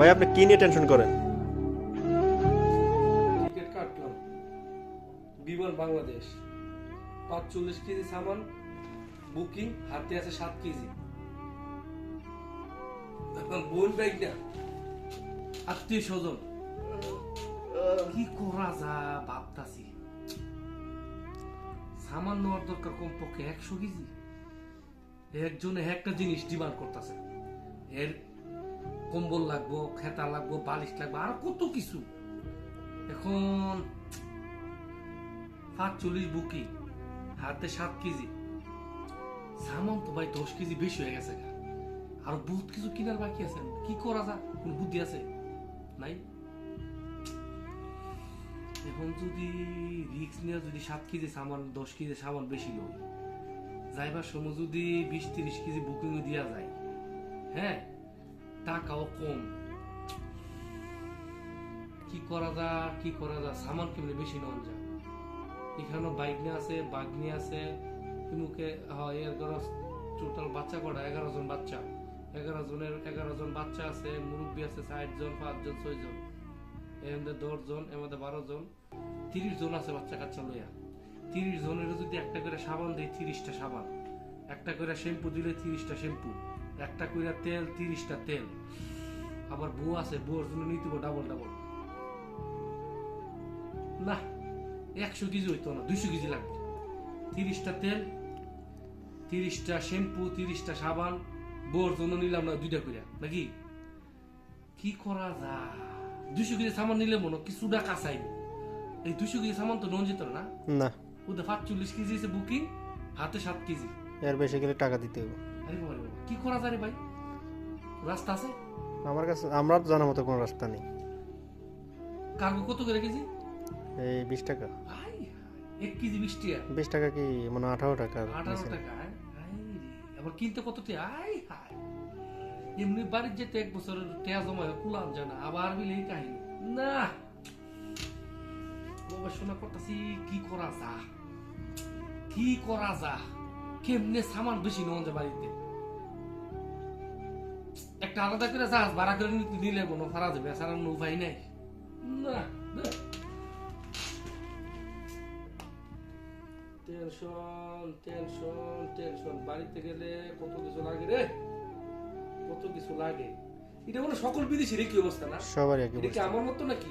ভাই, আপনি কি নিয়ে টেনশন করেন? টিকিট কাটলাম। বিমান বাংলাদেশ। পাঁচচল্লিশ কেজি সামান, বুকিং, হাতে আছে কেজি। বোন ব্যাগ না। আত্মীয় স্বজন। কি করা যা ভাবতাছি। সামান নেওয়ার দরকার কমপক্ষে একশো কেজি। একজনে একটা জিনিস ডিমান্ড করতেছে। এর কম্বল লাগবো, খেতা লাগবো, বালিশ লাগবো, আর কত কিছু। এখন পাঁচচল্লিশ বুকি, হাতে সাত কেজি। সামান তো ভাই দশ কেজি বেশি হয়ে গেছে আর বহুত কিছু কিনার বাকি আছে। কি করা যা কোন বুদ্ধি আছে? নাই? এখন যদি রিক্স নিয়ে যদি সাত কেজি সামান, দশ কেজি সামান বেশি লই, যাইবার সময় যদি বিশ তিরিশ কেজি বুকিং দেওয়া যায় হ্যাঁ? টাকাও কম। কি করা যা, কি করা যা, সামান কেমনি বেশি নন যা এখানে বাইক নিয়ে আছে, বাঘ নিয়ে আছে মুখে এগারো টোটাল বাচ্চা কটা? এগারো জন বাচ্চা। এগারো জনের, এগারো জন বাচ্চা আছে, মুরব্বী আছে ষাট জন পাঁচজন ছয় জন। এর মধ্যে দশ জন, এর মধ্যে বারো জন। তিরিশ জন আছে বাচ্চা কাচ্চা লইয়া। তিরিশ জনের যদি একটা করে সাবান দেয়, তিরিশটা সাবান। একটা করে শ্যাম্পু দিলে তিরিশটা শ্যাম্পু। একটা কইরা তেল তিরিশটা তেল। আবার বউ আছে বউর জন্য নিতে ডাবল ডাবল না একশো কেজি হইতো না দুইশো কেজি লাগবে তিরিশটা তেল তিরিশটা শ্যাম্পু তিরিশটা সাবান বউর জন্য নিলাম না দুইটা কইরা। নাকি? কি করা যায়? দুইশো কেজি সামান নিলে মনে কিছুটা কাঁচাইব এই দুইশো কেজি সামান তো নন যেত না? না। ওদের পাঁচচল্লিশ কেজি আছে বুকিং হাতে সাত কেজি। এর বেশি গেলে টাকা দিতে হবে কি করা যায় ভাই? রাস্তা আছে? আমার কাছে আমরা তো জানার মতো কোনো রাস্তা নেই। কার্গো কত করে কেজি? এই বিশ টাকা। এক কেজি বিশ টাকা। বিশ টাকা কি মানে আঠারো টাকা? আঠারো টাকা আবার কিনতে কত টাকা আই হাই এমনি বাড়ির যেতে এক বছরের টেয়া জমা কুলাম জানা আবার বিলে কাহিনী। না। গবেষণা করতেছি কি করা যা কি করা যা কেমনে সামান বেশি নেওয়া যায় বাড়িতে? একটা আলাদা করে জাহাজ ভাড়া করে নিতে নিলে কোনো ফারা যাবে সারা উপায় নাই। না। Tension tension tension. বাড়িতে গেলে কত কিছু লাগে রে? কত কিছু লাগে? এটা মানে সকল বিদেশির কি অবস্থা না? সবারই একই অবস্থা। আমার মতো নাকি?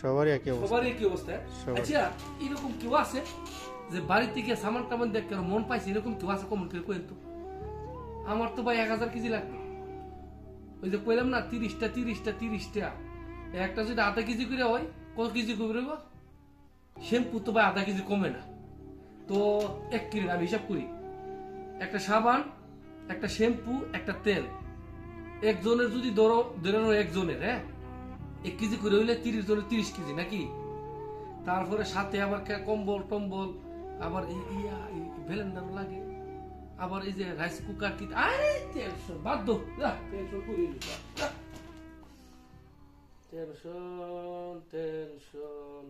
সবারই একই অবস্থা। সবারই কি অবস্থা। আচ্ছা এরকম কেউ আছে যে বাড়িতে গিয়ে সামান টামান দেখ মন পাইছে এরকম কেউ আছে কমন করে তো? আমার তো ভাই এক হাজার কেজি লাগবে। ওই যে কইলাম না, তিরিশটা তিরিশটা তিরিশটা। একটা যদি আধা কেজি করে হয়, কত কেজি করে শ্যাম্পু তো ভাই আধা কেজি কমে না। তো এক কিলো, আমি হিসাব করি। একটা সাবান, একটা শ্যাম্পু, একটা তেল। একজনের যদি ধরো, ধরে নাও একজনের হ্যাঁ? এক কেজি করে হইলে তিরিশ জনের তিরিশ কেজি, নাকি? তারপরে সাথে আবার কম্বল, টম্বল, আবার এই ভ্যালেন্ডার লাগে। আবার এই যে রাইস কুকার কি আরে তেলশো বাদ দো। কুড়ি করি টেনশন টেনশন